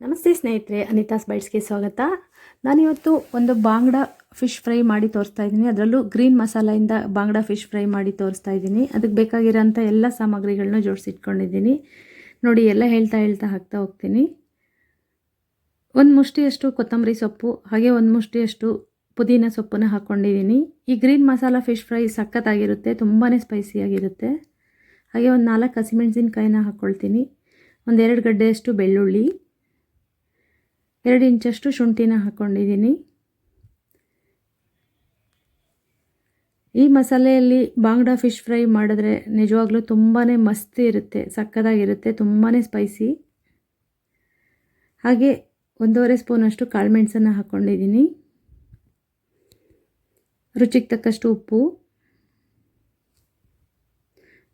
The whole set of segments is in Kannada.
ನಮಸ್ತೆ ಸ್ನೇಹಿತರೆ ಅನಿತಾಸ್ ಬೈಟ್ಸ್ಗೆ ಸ್ವಾಗತ. ನಾನಿವತ್ತು ಒಂದು ಬಾಂಗ್ಡ ಫಿಶ್ ಫ್ರೈ ಮಾಡಿ ತೋರಿಸ್ತಾ ಇದ್ದೀನಿ. ಅದರಲ್ಲೂ ಗ್ರೀನ್ ಮಸಾಲೆಯಿಂದ ಬಾಂಗ್ಡ ಫಿಶ್ ಫ್ರೈ ಮಾಡಿ ತೋರಿಸ್ತಾ ಇದ್ದೀನಿ. ಅದಕ್ಕೆ ಬೇಕಾಗಿರೋಂಥ ಎಲ್ಲ ಸಾಮಗ್ರಿಗಳನ್ನ ಜೋಡಿಸಿಟ್ಕೊಂಡಿದ್ದೀನಿ. ನೋಡಿ, ಎಲ್ಲ ಹೇಳ್ತಾ ಹೇಳ್ತಾ ಹಾಕ್ತಾ ಹೋಗ್ತೀನಿ. ಒಂದು ಮುಷ್ಟಿಯಷ್ಟು ಕೊತ್ತಂಬರಿ ಸೊಪ್ಪು, ಹಾಗೆ ಒಂದು ಮುಷ್ಟಿಯಷ್ಟು ಪುದೀನ ಸೊಪ್ಪನ್ನು ಹಾಕ್ಕೊಂಡಿದ್ದೀನಿ. ಈ ಗ್ರೀನ್ ಮಸಾಲ ಫಿಶ್ ಫ್ರೈ ಸಖತ್ತಾಗಿರುತ್ತೆ ತುಂಬಾ ಸ್ಪೈಸಿಯಾಗಿರುತ್ತೆ. ಹಾಗೆ ಒಂದು ನಾಲ್ಕು ಹಸಿಮೆಣಸಿನ್ಕಾಯಿನ ಹಾಕ್ಕೊಳ್ತೀನಿ. ಒಂದೆರಡು ಗಡ್ಡೆಯಷ್ಟು ಬೆಳ್ಳುಳ್ಳಿ. ಎರಡು ಇಂಚಷ್ಟು ಶುಂಠಿನ ಹಾಕ್ಕೊಂಡಿದ್ದೀನಿ ಈ ಮಸಾಲೆಯಲ್ಲಿ ಬಾಂಗ್ಡಾ ಫಿಶ್ ಫ್ರೈ ಮಾಡಿದ್ರೆ ನಿಜವಾಗ್ಲೂ ತುಂಬಾ ಮಸ್ತ್ ಇರುತ್ತೆ, ಸಕ್ಕದಾಗಿರುತ್ತೆ ತುಂಬಾ ಸ್ಪೈಸಿ ಹಾಗೆ ಒಂದೂವರೆ ಸ್ಪೂನಷ್ಟು ಕಾಳುಮೆಣಸನ್ನು ಹಾಕ್ಕೊಂಡಿದ್ದೀನಿ ರುಚಿಗೆ ತಕ್ಕಷ್ಟು ಉಪ್ಪು.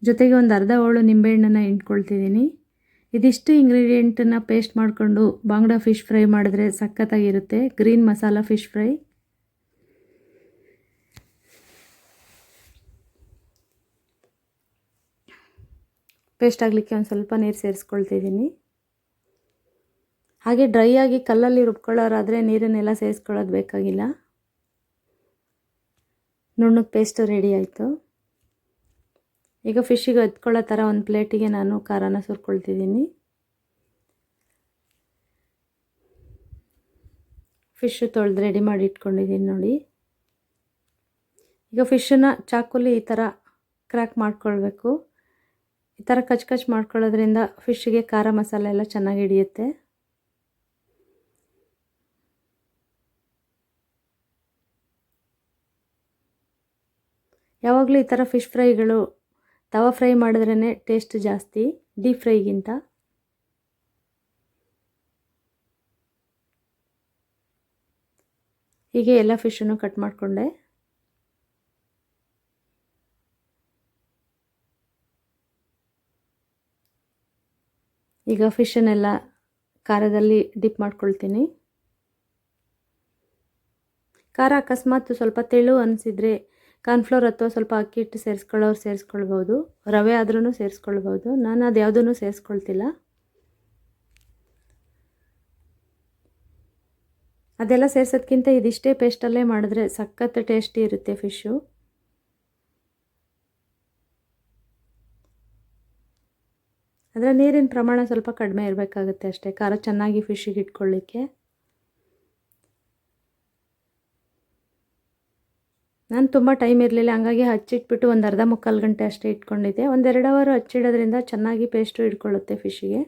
ಜೊತೆಗೆ ಒಂದು ಅರ್ಧ ಹೋಳು ನಿಂಬೆಹಣ್ಣನ್ನು ಹಿಂಡ್ಕೊಳ್ತಿದ್ದೀನಿ. ಇದಿಷ್ಟು ಇಂಗ್ರೀಡಿಯೆಂಟನ್ನು ಪೇಸ್ಟ್ ಮಾಡಿಕೊಂಡು ಬಾಂಗ್ಡಾ ಫಿಶ್ ಫ್ರೈ ಮಾಡಿದ್ರೆ ಸಖತ್ತಾಗಿರುತ್ತೆ. Green masala fish fry. Paste ಆಗಲಿಕ್ಕೆ ಒಂದು ಸ್ವಲ್ಪ ನೀರು ಸೇರಿಸ್ಕೊಳ್ತಿದ್ದೀನಿ ಹಾಗೆ ಡ್ರೈ ಆಗಿ ಕಲ್ಲಲ್ಲಿ ರುಬ್ಕೊಳ್ಳೋರಾದರೆ ನೀರನ್ನೆಲ್ಲ ಸೇರಿಸ್ಕೊಳ್ಳೋದು ಬೇಕಾಗಿಲ್ಲ. ನುಣ್ಣಗೆ ಪೇಸ್ಟು ರೆಡಿ ಆಯಿತು. ಈಗ ಫಿಶ್ಶಿಗೆ ಹತ್ಕೊಳ್ಳೋ ಥರ ಒಂದು ಪ್ಲೇಟಿಗೆ ನಾನು ಖಾರನ ಸುರ್ಕೊಳ್ತಿದ್ದೀನಿ. ಫಿಶ್ ತೊಳೆದು ರೆಡಿ ಮಾಡಿ ಇಟ್ಕೊಂಡಿದ್ದೀನಿ ನೋಡಿ. ಈಗ ಫಿಶ್ಶನ್ನು ಚಾಕುಲಿ ಈ ಥರ ಕ್ರ್ಯಾಕ್ ಮಾಡ್ಕೊಳ್ಬೇಕು. ಈ ಥರ ಕಚ್ ಕಚ್ ಮಾಡ್ಕೊಳ್ಳೋದ್ರಿಂದ ಫಿಶ್ಶಿಗೆ ಖಾರ ಮಸಾಲೆ ಎಲ್ಲ ಚೆನ್ನಾಗಿ ಹಿಡಿಯುತ್ತೆ. ಯಾವಾಗಲೂ ಈ ಥರ ಫಿಶ್ ಫ್ರೈಗಳು ತವಾ ಫ್ರೈ ಮಾಡಿದ್ರೇ ಟೇಸ್ಟ್ ಜಾಸ್ತಿ ಡೀಪ್ ಫ್ರೈಗಿಂತ ಹೀಗೆ ಎಲ್ಲ ಫಿಶನ್ನು ಕಟ್ ಮಾಡಿಕೊಂಡೆ. ಈಗ ಫಿಶನ್ನೆಲ್ಲ ಖಾರದಲ್ಲಿ ಡಿಪ್ ಮಾಡ್ಕೊಳ್ತೀನಿ. ಖಾರ ಅಕಸ್ಮಾತ್ ಸ್ವಲ್ಪ ತೆಳು ಅನಿಸಿದರೆ ಕಾರ್ನ್ಫ್ಲೋರ್ ಅಥವಾ ಸ್ವಲ್ಪ ಅಕ್ಕಿ ಹಿಟ್ಟು ಸೇರಿಸ್ಕೊಳ್ಳೋರು ಸೇರಿಸ್ಕೊಳ್ಬೋದು, ರವೆ ಆದ್ರೂ ಸೇರಿಸ್ಕೊಳ್ಬೋದು, ನಾನು ಅದು ಯಾವುದೂ ಸೇರಿಸ್ಕೊಳ್ತಿಲ್ಲ. ಅದೆಲ್ಲ ಸೇರ್ಸೋದ್ಕಿಂತ ಇದಿಷ್ಟೇ ಪೇಸ್ಟಲ್ಲೇ ಮಾಡಿದ್ರೆ ಸಖತ್ ಟೇಸ್ಟಿ ಇರುತ್ತೆ ಫಿಶ್ಶು. ಅದರ ನೀರಿನ ಪ್ರಮಾಣ ಸ್ವಲ್ಪ ಕಡಿಮೆ ಇರಬೇಕಾಗುತ್ತೆ ಅಷ್ಟೇ, ಖಾರ ಚೆನ್ನಾಗಿ ಫಿಶ್ಶಿಗೆ ಇಟ್ಕೊಳ್ಳಿಕ್ಕೆ. ನಾನು ತುಂಬ ಟೈಮ್ ಇರಲಿಲ್ಲ, ಹಂಗಾಗಿ ಹಚ್ಚಿಟ್ಬಿಟ್ಟು ಒಂದು ಅರ್ಧ ಮುಕ್ಕಾಲು ಗಂಟೆ ಅಷ್ಟೇ ಇಟ್ಕೊಂಡಿದ್ದೆ. ಒಂದೆರಡು ಅವರ್ ಹಚ್ಚಿಡೋದ್ರಿಂದ ಚೆನ್ನಾಗಿ ಪೇಸ್ಟು ಇಟ್ಕೊಳ್ಳುತ್ತೆ ಫಿಶ್ಶಿಗೆ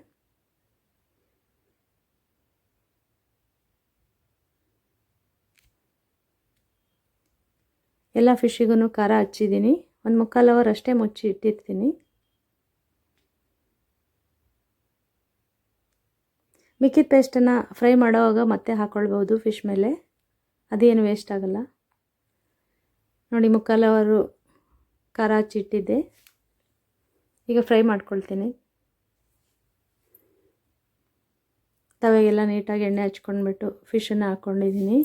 ಎಲ್ಲ ಫಿಶ್ಶಿಗೂ ಖಾರ ಹಚ್ಚಿದ್ದೀನಿ. ಒಂದು ಮುಕ್ಕಾಲು ಅವರ್ ಅಷ್ಟೇ ಮುಚ್ಚಿ ಇಟ್ಟಿರ್ತೀನಿ. ಮಿಕ್ಕಿದ ಪೇಸ್ಟನ್ನು ಫ್ರೈ ಮಾಡೋವಾಗ ಮತ್ತೆ ಹಾಕ್ಕೊಳ್ಬೋದು ಫಿಶ್ ಮೇಲೆ. ಅದೇನು ವೇಸ್ಟ್ ಆಗೋಲ್ಲ. ನೋಡಿ ಮುಕ್ಕಾಲವರು ಖಾರ ಹಚ್ಚಿಟ್ಟಿದ್ದೆ ಈಗ ಫ್ರೈ ಮಾಡ್ಕೊಳ್ತೀನಿ. ತವೆಗೆಲ್ಲ ನೀಟಾಗಿ ಎಣ್ಣೆ ಹಚ್ಕೊಂಡ್ಬಿಟ್ಟು ಫಿಶನ್ನು ಹಾಕ್ಕೊಂಡಿದ್ದೀನಿ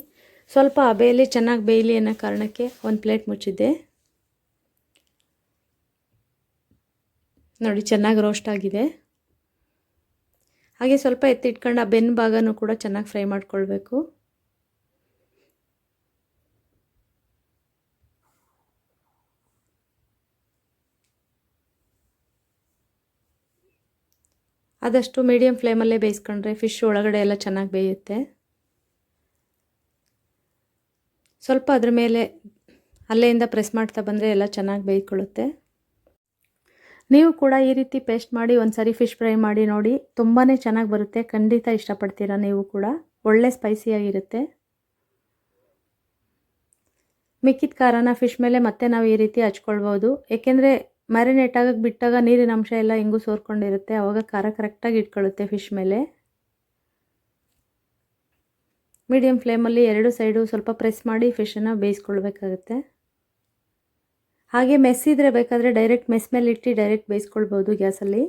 ಸ್ವಲ್ಪ ಬೇಯಲಿ ಚೆನ್ನಾಗಿ ಬೇಯಲಿ ಅನ್ನೋ ಕಾರಣಕ್ಕೆ ಒಂದು ಪ್ಲೇಟ್ ಮುಚ್ಚಿದ್ದೆ. ನೋಡಿ ಚೆನ್ನಾಗಿ ರೋಸ್ಟ್ ಆಗಿದೆ. ಹಾಗೆ ಸ್ವಲ್ಪ ಎತ್ತಿಟ್ಕೊಂಡು ಆ ಬೆನ್ನು ಭಾಗನೂ ಕೂಡ ಚೆನ್ನಾಗಿ ಫ್ರೈ ಮಾಡ್ಕೊಳ್ಬೇಕು. ಆದಷ್ಟು ಮೀಡಿಯಮ್ ಫ್ಲೇಮಲ್ಲೇ ಬೇಯಿಸ್ಕೊಂಡ್ರೆ ಫಿಶ್ ಒಳಗಡೆ ಎಲ್ಲ ಚೆನ್ನಾಗಿ ಬೇಯುತ್ತೆ. ಸ್ವಲ್ಪ ಅದ್ರ ಮೇಲೆ ಅಲ್ಲೆಯಿಂದ ಪ್ರೆಸ್ ಮಾಡ್ತಾ ಬಂದರೆ ಎಲ್ಲ ಚೆನ್ನಾಗಿ ಬೇಯ್ಕೊಳ್ಳುತ್ತೆ. ನೀವು ಕೂಡ ಈ ರೀತಿ ಪೇಸ್ಟ್ ಮಾಡಿ ಒಂದು ಸರಿ ಫಿಶ್ ಫ್ರೈ ಮಾಡಿ ನೋಡಿ ತುಂಬಾ ಚೆನ್ನಾಗಿ ಬರುತ್ತೆ. ಖಂಡಿತ ಇಷ್ಟಪಡ್ತೀರಾ ನೀವು ಕೂಡ. ಒಳ್ಳೆ ಸ್ಪೈಸಿಯಾಗಿರುತ್ತೆ ಮಿಕ್ಕಿದ ಖಾರನ ಫಿಶ್ ಮೇಲೆ ಮತ್ತೆ ನಾವು ಈ ರೀತಿ ಹಚ್ಕೊಳ್ಬೋದು ಏಕೆಂದರೆ ಮ್ಯಾರಿನೇಟ್ ಆಗಕ್ಕೆ ಬಿಟ್ಟಾಗ ನೀರಿನ ಅಂಶ ಎಲ್ಲ ಹೆಂಗೂ ಸೋರ್ಕೊಂಡಿರುತ್ತೆ. ಆವಾಗ ಖಾರ ಕರೆಕ್ಟಾಗಿ ಇಟ್ಕೊಳ್ಳುತ್ತೆ ಫಿಶ್ ಮೇಲೆ. ಮೀಡಿಯಮ್ ಫ್ಲೇಮಲ್ಲಿ ಎರಡು ಸೈಡು ಸ್ವಲ್ಪ ಪ್ರೆಸ್ ಮಾಡಿ ಫಿಶನ್ನು ಬೇಯಿಸ್ಕೊಳ್ಬೇಕಾಗುತ್ತೆ. ಹಾಗೆ ಮೆಸ್ಸಿದ್ರೆ ಬೇಕಾದರೆ ಡೈರೆಕ್ಟ್ ಮೆಸ್ ಮೇಲೆ ಇಟ್ಟು ಡೈರೆಕ್ಟ್ ಬೇಯಿಸ್ಕೊಳ್ಬೋದು ಗ್ಯಾಸಲ್ಲಿ.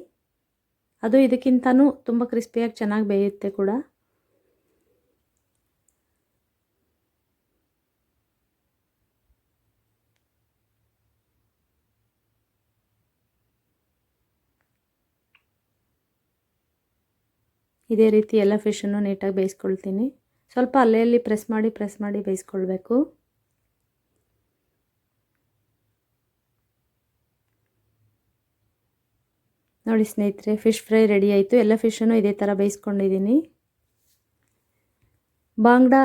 ಅದು ಇದಕ್ಕಿಂತನೂ ತುಂಬ ಕ್ರಿಸ್ಪಿಯಾಗಿ ಚೆನ್ನಾಗಿ ಬೇಯುತ್ತೆ ಕೂಡ. ಇದೇ ರೀತಿ ಎಲ್ಲ ಫಿಶನ್ನು ನೀಟಾಗಿ ಬೇಯಿಸ್ಕೊಳ್ತೀನಿ. ಸ್ವಲ್ಪ ಅಲ್ಲೇ ಅಲ್ಲಿ ಪ್ರೆಸ್ ಮಾಡಿ ಪ್ರೆಸ್ ಮಾಡಿ ಬೇಯಿಸ್ಕೊಳ್ಬೇಕು. ನೋಡಿ ಸ್ನೇಹಿತರೆ ಫಿಶ್ ಫ್ರೈ ರೆಡಿ ಆಯಿತು. ಎಲ್ಲ ಫಿಶನ್ನು ಇದೇ ಥರ ಬೇಯಿಸ್ಕೊಂಡಿದ್ದೀನಿ. Bangda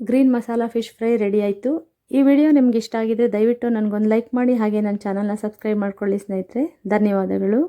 green masala fish fry ready ಆಯಿತು. ಈ ವಿಡಿಯೋ ನಿಮ್ಗೆ ಇಷ್ಟ ಆಗಿದ್ರೆ ದಯವಿಟ್ಟು ನನಗೊಂದು ಲೈಕ್ ಮಾಡಿ, ಹಾಗೆ ನನ್ನ ಚಾನಲ್ನ ಸಬ್ಸ್ಕ್ರೈಬ್ ಮಾಡ್ಕೊಳ್ಳಿ ಸ್ನೇಹಿತರೆ. ಧನ್ಯವಾದಗಳು.